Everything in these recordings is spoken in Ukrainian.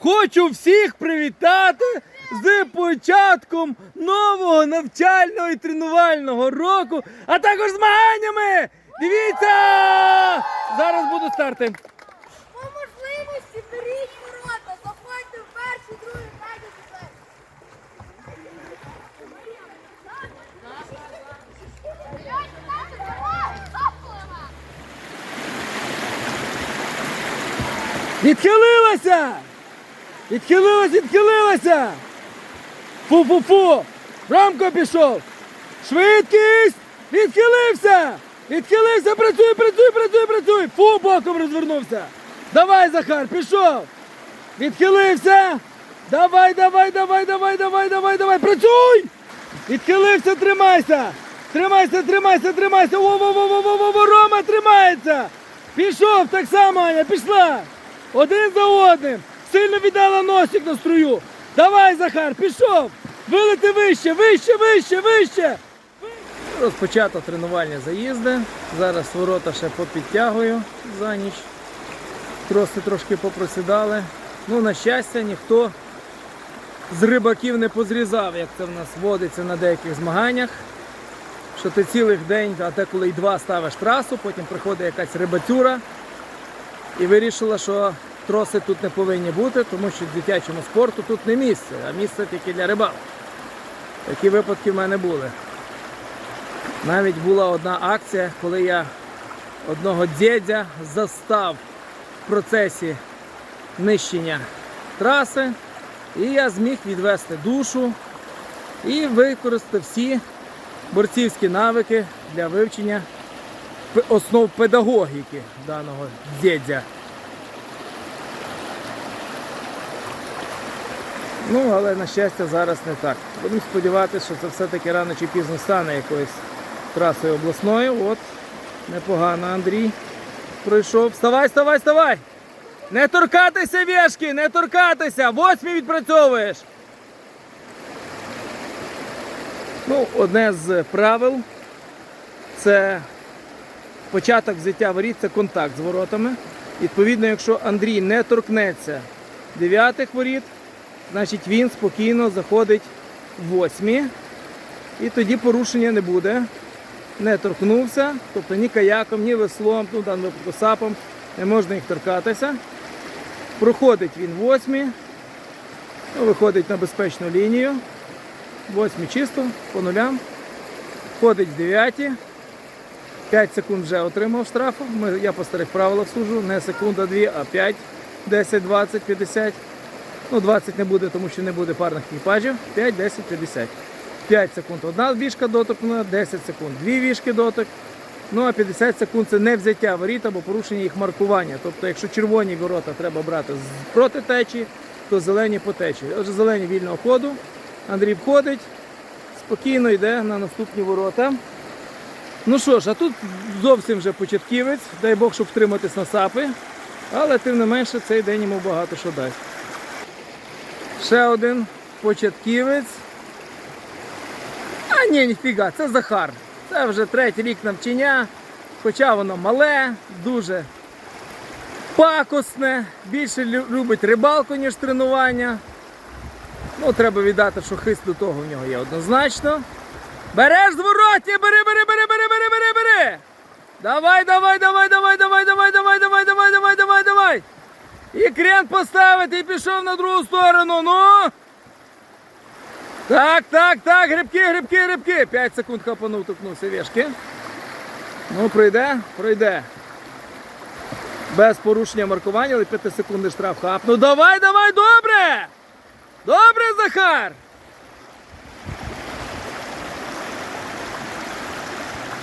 Хочу всіх привітати з початком нового навчального і тренувального року, а також змаганнями. Дивіться! Зараз будуть старти. По можливості беріть ворота, заходьте в перший, другий, третій, четвертий. Відхилилася! Відхилилася, відхилилася! Фу-фу-фу! Рамко пішов! Швидкість! Відхилився! Відхилився! Працюй, працюй, працюй, працюй! Фу, боком розвернувся! Давай, Захар, пішов! Відхилився! Давай, давай, давай, давай, давай, давай, давай! Працюй! Відхилився, тримайся! Тримайся, тримайся, тримайся! Во-во-во-во-во-во! Рома тримається! Пішов так само, Аня, пішла! Один за одним! Сильно віддала носик на струю! Давай, Захар, пішов! Вилети вище, вище, вище, вище! Розпочато тренувальні заїзди. Зараз ворота ще попідтягую за ніч. Троси трошки попросідали. Ну, на щастя, ніхто з рибаків не позрізав, як це в нас водиться на деяких змаганнях. Що ти цілих день, а те коли й два ставиш трасу, потім приходить якась рибацюра і вирішила, що троси тут не повинні бути, тому що дитячому спорту тут не місце, а місце тільки для рибалок. Такі випадки в мене були. Навіть була одна акція, коли я одного дідя застав в процесі нищення траси, і я зміг відвести душу і використати всі борцівські навики для вивчення основ педагогіки даного дідя. Ну, але на щастя зараз не так. Будемо сподіватися, що це все-таки рано чи пізно стане якоюсь трасою обласною. От, непогано Андрій пройшов. Вставай, вставай, вставай! Не торкатися вішки, не торкатися! Восьмі відпрацьовуєш! Ну, одне з правил це початок взяття воріт, це контакт з воротами. Відповідно, якщо Андрій не торкнеться дев'ятих воріт, значить він спокійно заходить в восьмі. І тоді порушення не буде. Не торкнувся, тобто ні каяком, ні веслом, ну, в даному випадку сапом, не можна їх торкатися. Проходить він восьмі, ну, виходить на безпечну лінію. Восьмі чисто, по нулям. Входить в дев'яті. 5 секунд вже отримав штрафу. Я по старих правилах сужу. Не секунда, дві, а 5, 10, 20, 50. Ну, 20 не буде, тому що не буде парних екіпажів. 5, 10, 50. 5 секунд одна вішка доторкнула, 10 секунд дві вішки дотик. Ну а 50 секунд це не взяття воріт або порушення їх маркування. Тобто, якщо червоні ворота треба брати проти течії, то зелені по течії. Отже, зелені вільного ходу. Андрій входить, спокійно йде на наступні ворота. Ну що ж, а тут зовсім вже початківець, дай Бог, щоб втриматись на сапи. Але тим не менше цей день йому багато що дасть. Ще один початківець. А ні, ніфіга, це Захар. Це вже третій рік навчання, хоча воно мале, дуже пакосне, більше любить рибалку, ніж тренування. Ну, треба віддати, що хист до того в нього є однозначно. Береш зворотні, бери, бери, бери, бери, бери, бери, бери. Давай, давай, давай, давай, давай, давай, давай, давай, давай, давай. І крен поставити і пішов на другу сторону. Ну. Так, так, так, грибки, грибки, грибки. 5 секунд хапанув, тукнувся вішки. Ну, пройде, пройде. Без порушення маркування, але 5 секунд штраф хап. Ну давай, давай, добре! Добре, Захар!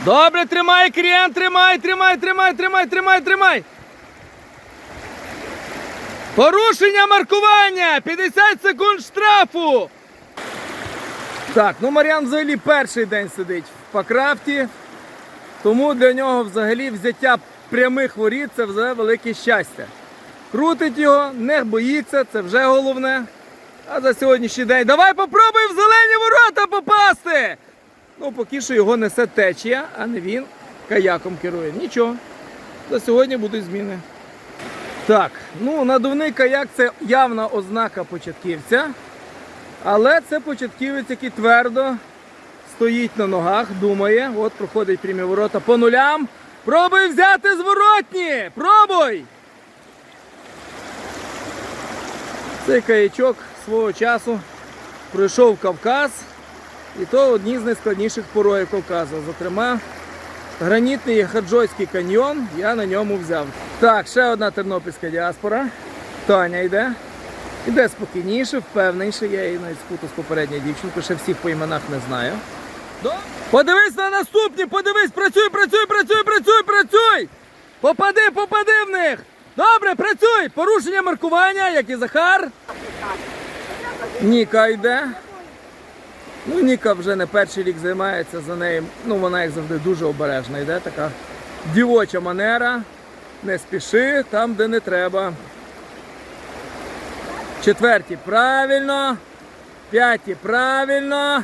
Добре, тримай, крен, тримай, тримай, тримай, тримай, тримай, тримай. Порушення маркування! 50 секунд штрафу! Так, ну Мар'ян взагалі перший день сидить в Пакрафті, тому для нього взагалі взяття прямих воріт це вже велике щастя. Крутить його, не боїться, це вже головне. А за сьогоднішній день давай попробуй в зелені ворота попасти! Ну, поки що його несе течія, а не він каяком керує. Нічого. За сьогодні будуть зміни. Так, ну надувний каяк це явна ознака початківця. Але це початківець, який твердо стоїть на ногах, думає. От проходить прямі ворота по нулям. Пробуй взяти зворотні! Пробуй! Цей каячок свого часу пройшов Кавказ, і то одні з найскладніших пороїв Кавказу. Зокрема, гранітний Хаджойський каньйон я на ньому взяв. Так, ще одна тернопільська діаспора. Таня йде. Іде спокійніше, впевненіше. Я її навіть спутав з попередньою дівчинкою, ще всіх по іменах не знаю. Подивись на наступні, подивись, працюй, працюй, працюй, працюй, працюй! Попади, попади в них! Добре, працюй! Порушення маркування, як і Захар. Ніка йде. Ну, Ніка вже не перший рік займається за нею. Ну, вона як завжди дуже обережна йде, така дівоча манера. Не спіши там, де не треба. Четверті правильно. П'яті правильно.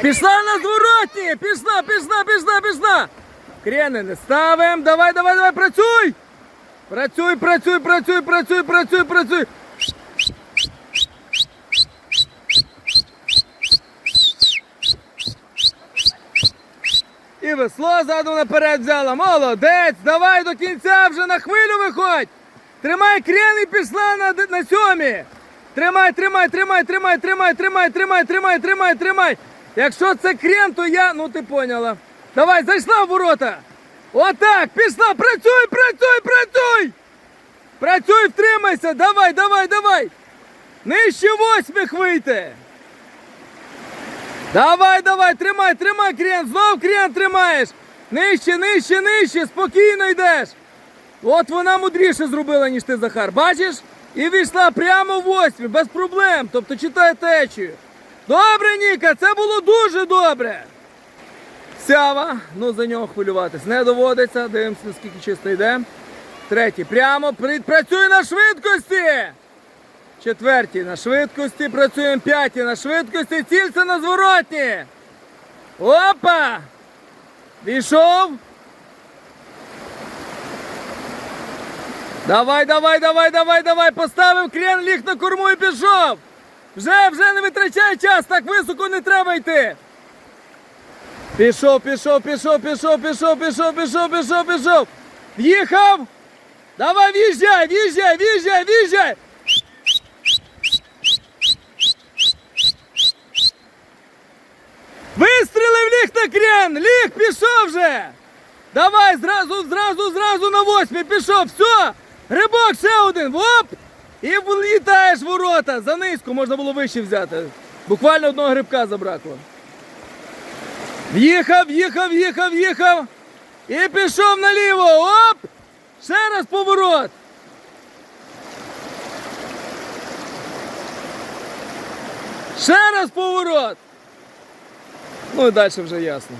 Пішла на зворотні! Пішла, пішла, пішла, пішла! Крени не ставимо. Давай, давай, давай, працюй! Працюй, працюй, працюй, працюй, працюй, працюй. Весло ззаду наперед взяла. Молодець! Давай до кінця вже на хвилю виходь! Тримай крен і пішла на, на сьомі! Тримай, тримай, тримай, тримай, тримай, тримай, тримай, тримай, тримай, тримай. Якщо це крен, то я. Ну ти поняла. Давай, зайшла в ворота. Отак, пішла, працюй, працюй, працюй! Працюй, втримайся! Давай, давай, давай! Нижче восьмих вийти! Давай, давай, тримай, тримай крен, знов крен тримаєш. Нижче, нижче, нижче, спокійно йдеш. От вона мудріше зробила, ніж ти, Захар. Бачиш? І війшла прямо в восьмі, без проблем. Тобто читай течію. Добре, Ніка, це було дуже добре. Сява, ну за нього хвилюватись не доводиться. Дивимося, наскільки чисто йде. Третій. Прямо працюй на швидкості. Четверті на швидкості, працюємо п'яті на швидкості, цільце на зворотні. Опа! Війшов. Давай, давай, давай, давай, давай. Поставив крен, ліг на корму і пішов. Вже, вже не витрачай час, так високо не треба йти. Пішов, пішов, пішов, пішов, пішов, пішов, пішов, пішов, пішов. В'їхав. Давай, в'їжджай, в'їжджай, в'їжджай, в'їжджай. Вистрілив ліг на крен! Ліг, пішов вже! Давай, зразу, зразу, зразу на восьмі пішов, все! Грибок ще один, оп! І влітаєш в ворота. За низько можна було вище взяти. Буквально одного грибка забракло. В'їхав, в'їхав, в'їхав, в'їхав. І пішов наліво. Оп! Ще раз поворот. Ще раз поворот. Ну і далі вже ясно.